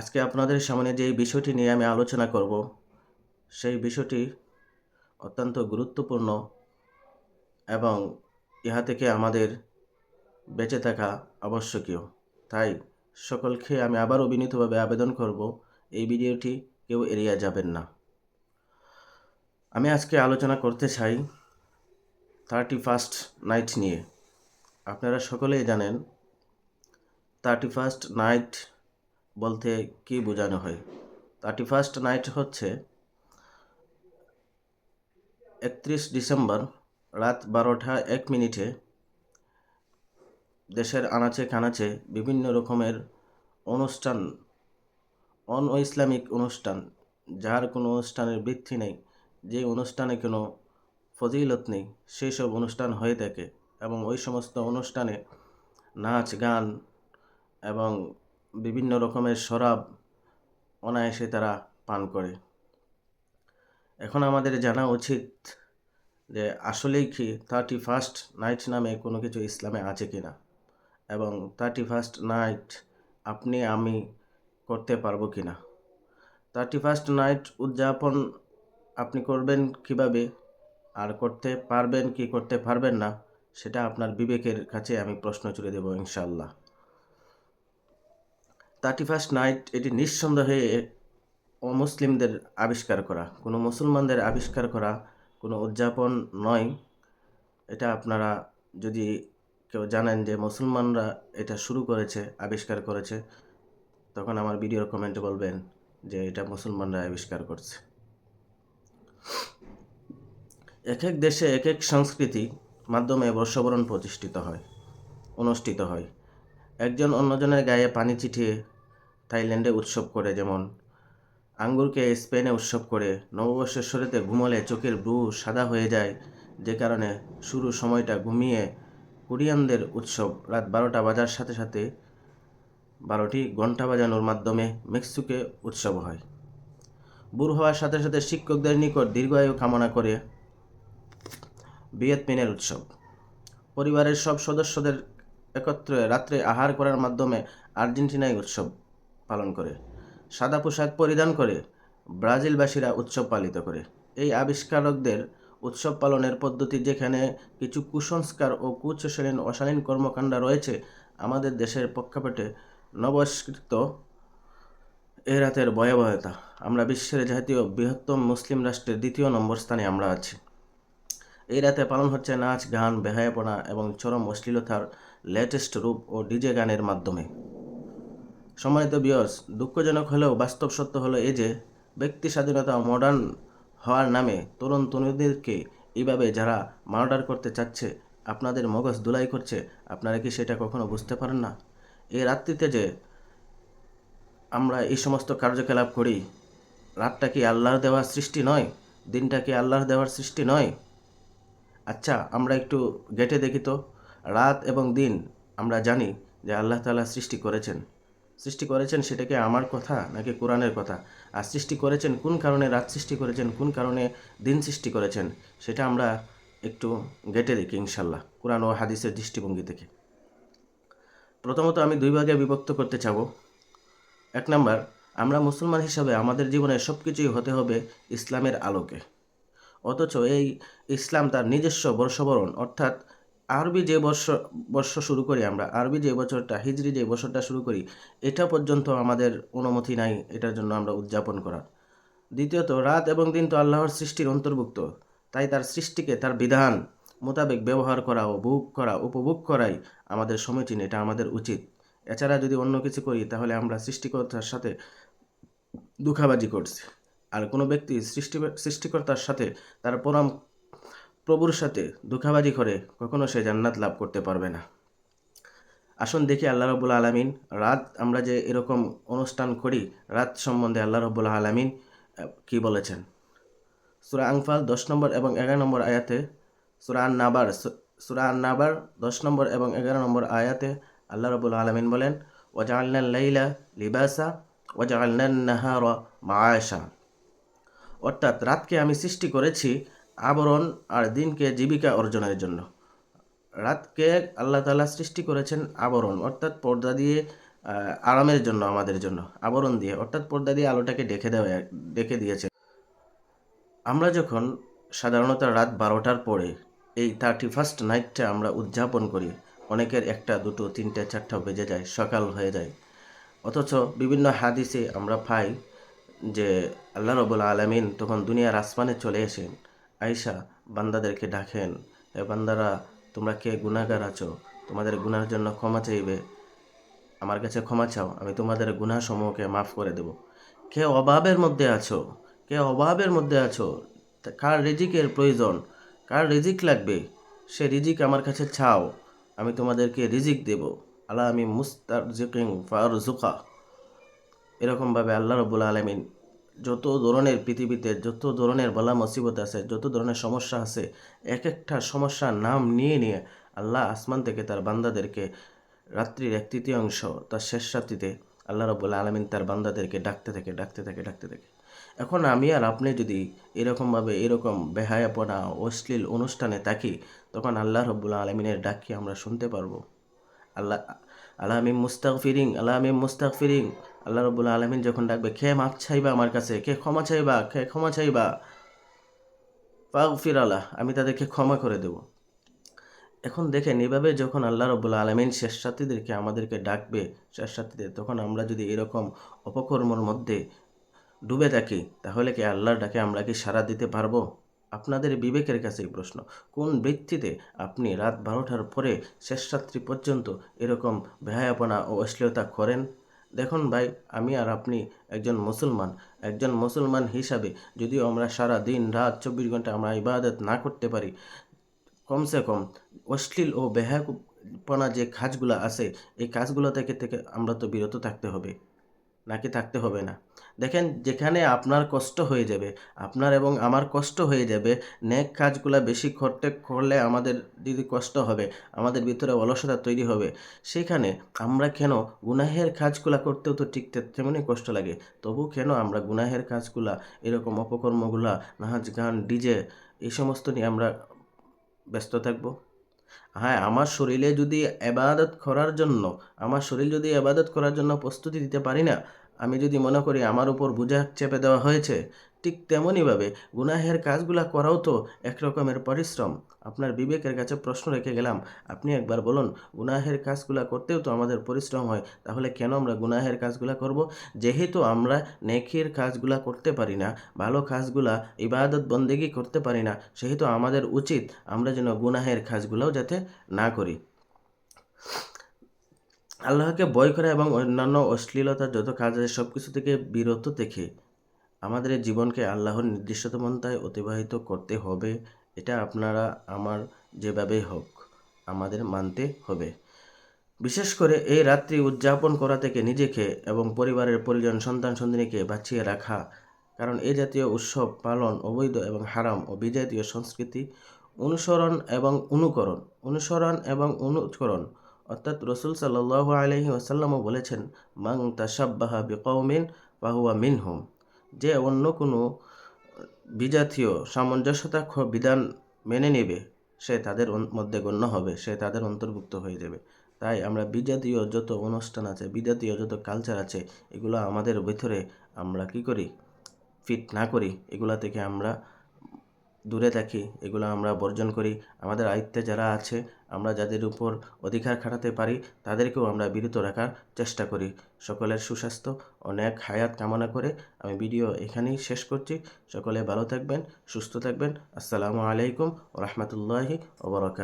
আজকে আপনাদের সামনে যে বিষয়টি নিয়ে আমি আলোচনা করব, সেই বিষয়টি অত্যন্ত গুরুত্বপূর্ণ এবং ইহা থেকে আমাদের বেঁচে থাকা আবশ্যকীয়। তাই সকলকে আমি আবারও বিনীতভাবে আবেদন করব, এই ভিডিওটি কেউ এড়িয়ে যাবেন না। আমি আজকে আলোচনা করতে চাই থার্টি ফার্স্ট নাইট নিয়ে। আপনারা সকলেই জানেন থার্টি ফার্স্ট নাইট বলতে কি বোঝানো হয়? থার্টি ফার্স্ট নাইট হচ্ছে একত্রিশ ডিসেম্বর রাত বারোটা এক মিনিটে দেশের আনাচে কানাচে বিভিন্ন রকমের অনুষ্ঠান অন ইসলামিক অনুষ্ঠান, যার কোনো অনুষ্ঠানের বৃত্তি নেই, যে অনুষ্ঠানে কোনো ফজিলত নেই সেই সব অনুষ্ঠান হয়ে থাকে এবং ওই সমস্ত অনুষ্ঠানে নাচ, গান এবং বিভিন্ন রকমের শরাব অনায়াসে তারা পান করে। এখন আমাদের জানা উচিত যে আসলেই কি থার্টি ফার্স্ট নাইট নামে কোনো কিছু ইসলামে আছে কি না এবং থার্টি ফার্স্ট নাইট আপনি, আমি করতে পারব কি না। থার্টি ফার্স্ট নাইট উদযাপন আপনি করবেন কীভাবে, আর করতে পারবেন কি করতে পারবেন না, সেটা আপনার বিবেকের কাছে আমি প্রশ্ন চলে দেবো ইনশাল্লাহ থার্টি ফার্স্ট নাইট এটি নিঃসন্দেহে অমুসলিমদের আবিষ্কার করা। কোনো মুসলমানদের আবিষ্কার করা কোনো উদযাপন নয়। এটা আপনারা যদি কেউ জানেন যে মুসলমানরা এটা শুরু করেছে, আবিষ্কার করেছে, তখন আমার ভিডিওর কমেন্টে বলবেন যে এটা মুসলমানরা আবিষ্কার করছে। এক এক দেশে এক এক সংস্কৃতি মাধ্যমে বর্ষবরণ প্রতিষ্ঠিত হয়, অনুষ্ঠিত হয়। একজন অন্যজনের গায়ে পানি ছিটিয়ে থাইল্যান্ডে উৎসব করে, যেমন আঙ্গুরকে স্পেনে উৎসব করে নববর্ষের শরীরে ঘুমলে চোখের ব্রু সাদা হয়ে যায়, যে কারণে শুরু সময়টা ঘুমিয়ে কোরিয়ানদের উৎসব রাত বারোটা বাজার সাথে সাথে বারোটি ঘণ্টা বাজানোর মাধ্যমে মেক্সিকোকে উৎসব হয়। বুড় হওয়ার সাথে সাথে শিক্ষকদের নিকট দীর্ঘায়ু কামনা করে বিয়েতমিনের উৎসব। পরিবারের সব সদস্যদের একত্রে রাত্রে আহার করার মাধ্যমে আর্জেন্টিনায় উৎসব। পালন করে, সাদা পোশাক পরিধান করে, ব্রাজিলবাসীরা উৎসব পালিত করে। এই আবিষ্কারকদের উৎসব পালনের পদ্ধতি যেখানে কিছু কুসংস্কার ও কুচশালীন অশালীন কর্মকাণ্ড রয়েছে, আমাদের দেশের পক্ষাপটে নবস্কৃত এ রাতের ভয়াবহতা। আমরা বিশ্বের জাতীয় বৃহত্তম মুসলিম রাষ্ট্রের দ্বিতীয় নম্বর স্থানে আমরা আছি। এই রাতে পালন হচ্ছে নাচ, গান, বেহায়াপনা এবং চরম অশ্লীলতার লেটেস্ট রূপ ও ডিজে গানের মাধ্যমে। সম্মানিত বিয়স দুঃখজনক হলেও বাস্তব সত্য হলো এই যে, ব্যক্তি স্বাধীনতা মডার্ন হওয়ার নামে তরুণ তরুণীদেরকে এইভাবে যারা মার্ডার করতে চাচ্ছে, আপনাদের মগজ দুলাই করছে, আপনারা কি সেটা কখনো বুঝতে পারেন না? এই রাত্রিতে যে আমরা এই সমস্ত কার্যকলাপ করি, রাতটা কি আল্লাহর দেওয়ার সৃষ্টি নয়? দিনটা কি আল্লাহর দেওয়ার সৃষ্টি নয়? আচ্ছা আমরা একটু গেটে দেখি তো। রাত এবং দিন আমরা জানি যে আল্লাহ তালা সৃষ্টি করেছেন। সৃষ্টি করেছেন সেটাকে আমার কথা নাকি কোরআনের কথা? আর সৃষ্টি করেছেন কোন কারণে রাত সৃষ্টি করেছেন, কোন কারণে দিন সৃষ্টি করেছেন, সেটা আমরা একটু গেটে দেখি ইনশাল্লাহ কোরআন ও হাদিসের দৃষ্টিভঙ্গি থেকে। প্রথমত আমি দুই ভাগে বিভক্ত করতে চাব। এক নাম্বার, আমরা মুসলমান হিসাবে আমাদের জীবনে সব কিছুই হতে হবে ইসলামের আলোকে। অথচ এই ইসলাম তার নিজস্ব বর্ষবরণ, অর্থাৎ আরবি যে বর্ষ বর্ষ শুরু করি আমরা, আরবি যে বছরটা হিজড়ি যে বছরটা শুরু করি, এটা পর্যন্ত আমাদের অনুমতি নাই এটার জন্য আমরা উদযাপন করার। দ্বিতীয়ত, রাত এবং দিন তো আল্লাহর সৃষ্টির অন্তর্ভুক্ত, তাই তার সৃষ্টিকে তার বিধান মোতাবেক ব্যবহার করা ও ভোগ করা, উপভোগ করাই আমাদের সমীচীন, এটা আমাদের উচিত। এছাড়া যদি অন্য কিছু করি, তাহলে আমরা সৃষ্টিকর্তার সাথে দুঃখাবাজি করছি। আর কোনো ব্যক্তি সৃষ্টি সৃষ্টিকর্তার সাথে তার পরম প্রভুর সাথে দুঃখাবাজি করে কখনো সে জান্নাত লাভ করতে পারবে না। আসুন দেখি আল্লাহ রবুল্লা আলমিন, রাত আমরা যে এরকম অনুষ্ঠান করি, রাত সম্বন্ধে আল্লাহ রবুল্লা আলমিন কি বলেছেন? সুরা আংফাল দশ নম্বর এবং এগারো নম্বর আয়াতে, সুরা নাবার সুরা নাবার দশ নম্বর এবং এগারো নম্বর আয়াতে আল্লাহ রবুল্লা আলমিন বলেন ওয়াজাল্লান লাইলা লিবাসা ওয়াজাল্লান নাহার মায়াশা অর্থাৎ রাতকে আমি সৃষ্টি করেছি আবরণ আর দিনকে জীবিকা অর্জনের জন্য। রাতকে আল্লাহ তালা সৃষ্টি করেছেন আবরণ, অর্থাৎ পর্দা দিয়ে আরামের জন্য, আমাদের জন্য আবরণ দিয়ে, অর্থাৎ পর্দা দিয়ে আলোটাকে ডেকে দেওয়া ডেকে দিয়েছে আমরা যখন সাধারণত রাত বারোটার পরে এই থার্টি ফার্স্ট নাইটটা আমরা উদযাপন করি, অনেকের একটা, দুটো, তিনটে, চারটা বেজে যায়, সকাল হয়ে যায়। অথচ বিভিন্ন হাদিসে আমরা পাই যে আল্লাহ রবুল আলমিন তখন দুনিয়ার আসমানে চলে আসেন আয়সা বান্দাদেরকে ডাকেন, এ বান্দারা, তোমরা কে গুণাগার আছো? তোমাদের গুনার জন্য ক্ষমা চাইবে। আমার কাছে ক্ষমা চাও, আমি তোমাদের গুনাসমূহকে মাফ করে দেব। কে অভাবের মধ্যে আছো? কে অভাবের মধ্যে আছো? কার রিজিকের প্রয়োজন? কার রিজিক লাগবে? সে রিজিক আমার কাছে চাও, আমি তোমাদেরকে রিজিক দেব। আল্লাহ আমি মুস্তার জিকিং ফার জুকা এরকমভাবে আল্লাহ রবুল আলমিন যত ধরনের পৃথিবীতে, যত ধরনের বলা মুসিবত আছে, যত ধরনের সমস্যা আছে এক একটা সমস্যার নাম নিয়ে নিয়ে আল্লাহ আসমান থেকে তার বান্দাদেরকে রাত্রির এক তৃতীয়াংশ, তার শেষ রাত্রিতে আল্লাহ রবুল্লা আলমিন তার বান্দাদেরকে ডাকতে থাকে ডাকতে থাকে ডাকতে থাকে। এখন আমি আর আপনি যদি এরকমভাবে এরকম বেহায়াপনা, অশ্লীল অনুষ্ঠানে থাকি, তখন আল্লাহ রব্বুল্লা আলমিনের ডাক কি আমরা শুনতে পারব? আল্লাহ আল্লাহ আমি মুস্তাক ফিরিং আল্লাহ আমি মুস্তাক ফিরিং আল্লাহ রব্বুল্লা আলমিন যখন ডাকবে খে মাপ চাইবা আমার কাছে? কে ক্ষমা চাইবা? কে ক্ষমা চাইবা? পাক ফির আল্লাহ, আমি তাদেরকে ক্ষমা করে দেব। এখন দেখেন, এভাবে যখন আল্লাহ রব্বুল্লা আলমিন শেষ সাথীদেরকে আমাদেরকে ডাকবে শেষ সাথীদের তখন আমরা যদি এরকম অপকর্মর মধ্যে ডুবে থাকি, তাহলে কি আল্লাহর ডাকে আমরা কি সাড়া দিতে পারব? আপনাদের বিবেকের কাছে এই প্রশ্ন। কোন ব্যক্তিতে আপনি রাত বারোটার পরে শেষ রাত্রি পর্যন্ত এরকম বেহায়াপনা ও অশ্লীলতা করেন? দেখুন ভাই, আমি আর আপনি একজন মুসলমান। একজন মুসলমান হিসাবে যদিও আমরা সারা দিন রাত চব্বিশ ঘণ্টা আমরা ইবাদত না করতে পারি, কমসে কম অশ্লীল ও বেহায়াপনা যে কাজগুলো আছে, এই কাজগুলো থেকে থেকে আমরা তো বিরত থাকতে হবে। নাকি থাকতে হবে না। দেখেন, যেখানে আপনার কষ্ট হয়ে যাবে, আপনার এবং আমার কষ্ট হয়ে যাবে নেক কাজগুলো বেশি করতে করলে আমাদের যদি কষ্ট হবে, আমাদের ভিতরে অলসতা তৈরি হবে। সেখানে আমরা কেন গুনাহের কাজগুলো করতেও তো ঠিক তেমনই কষ্ট লাগে। তবু কেন আমরা গুনাহের কাজগুলা, এরকম অপকর্মগুলা, নাচ গান, ডিজে, এই সমস্ত নিয়ে আমরা ব্যস্ত থাকব? হ্যাঁ আমার শরীরে যদি এবাদত করার জন্য, আমার শরীর যদি এবাদত করার জন্য প্রস্তুতি দিতে পারি না আমি যদি মনে করি আমার উপর বোঝা চেপে দেওয়া হয়েছে, ঠিক তেমনইভাবে গুনাহের কাজগুলা করাও তো একরকমের পরিশ্রম। আপনার বিবেকের কাছে প্রশ্ন রেখে গেলাম। আপনি একবার বলুন, গুনাহের কাজগুলা করতেও তো আমাদের পরিশ্রম হয়, তাহলে কেন আমরা গুনাহের কাজগুলা করব? যেহেতু আমরা নেকির কাজগুলা করতে পারি না, ভালো কাজগুলা ইবাদত বন্দেগি করতে পারি না, সেহেতু আমাদের উচিত আমরা যেন গুনাহের কাজগুলোও যাতে না করি। আল্লাহকে ভয় করা এবং অন্যান্য অশ্লীলতার যত কাজ আছে সব কিছু থেকে বিরত থেকে আমাদের জীবনকে আল্লাহর নির্দিষ্টতমন্তায় অতিবাহিত করতে হবে। এটা আপনারা আমার যেভাবেই হোক আমাদের মানতে হবে। বিশেষ করে এই রাত্রি উদযাপন করা থেকে নিজেকে এবং পরিবারের পরিজন, সন্তান, সন্তানীকে বাঁচিয়ে রাখা। কারণ এই জাতীয় উৎসব পালন অবৈধ এবং হারাম ও বিজাতীয় সংস্কৃতি অনুসরণ এবং অনুকরণ, অনুসরণ এবং অনুকরণ অর্থাৎ রসুল সাল্লাহ আলহি ওয়াসাল্লামও বলেছেন মাং তাসাব্বাহা বিকৌমিন বাহুয়া মিনহুম। যে অন্য কোনো বিজাতীয় সামঞ্জস্যতা বিধান মেনে নেবে, সে তাদের মধ্যে গণ্য হবে, সে তাদের অন্তর্ভুক্ত হয়ে যাবে। তাই আমরা বিজাতীয় যত অনুষ্ঠান আছে, বিজাতীয় যত কালচার আছে, এগুলো আমাদের ভিতরে আমরা কি করি? ফিট না করি? এগুলা থেকে আমরা দূরে থাকি, এগুলো আমরা বর্জন করি। আমাদের আয়ত্তে যারা আছে, আমরা যাদের উপর অধিকার খাটাতে পারি, তাদেরকেও আমরা বিরত রাখার চেষ্টা করি। সকলের সুস্বাস্থ্য, অনেক হায়াত কামনা করে আমি ভিডিও এখানেই শেষ করছি। সকলে ভালো থাকবেন, সুস্থ থাকবেন। আসসালামু আলাইকুম রহমতুল্লাহি ওবরাকাত